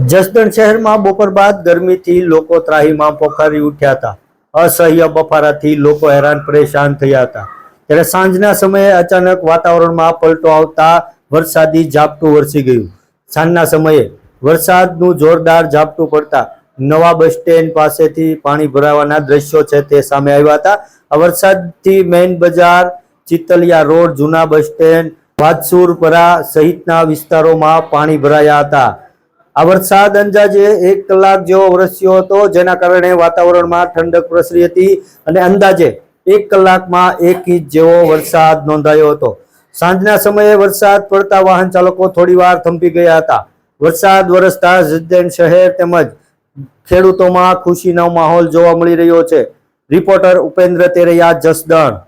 જસદણ શહેરમાં બપોર બાદ ગરમીથી લોકો ત્રાહીમાં પોકારી ઉઠ્યા હતા. અસહ્ય બફારાથી લોકો હેરાન પરેશાન થયા હતા. ત્યારે સાંજના સમયે અચાનક વાતાવરણમાં પલટો આવતા વરસાદી ઝાપટું વરસી ગયું. સાંજના સમયે વરસાદનું જોરદાર ઝાપટું પડતા નવા બસ સ્ટેન્ડ પાસેથી પાણી ભરાવાના દ્રશ્યો છે તે સામે આવ્યા હતા. આ વરસાદથી મેઇન બજાર ચિતલિયા રોડ, જૂના બસ સ્ટેન્ડ વાદસુરપરા સહિતના વિસ્તારોમાં પાણી ભરાયા હતા. આ વરસાદ અંદાજે એક કલાક જેવો વરસ્યો હતો, જેના કારણે વાતાવરણમાં ઠંડક પ્રસરી હતી અને અંદાજે એક કલાકમાં એક ઇંચ જેવો વરસાદ નોંધાયો હતો. સાંજના સમયે વરસાદ પડતા વાહન ચાલકો થોડીવાર થંભી ગયા હતા. વરસાદ વરસતા જસદણ શહેર તેમજ ખેડૂતોમાં ખુશીનો માહોલ જોવા મળી રહ્યો છે. રિપોર્ટર ઉપેન્દ્ર તેરૈયા જસદણ.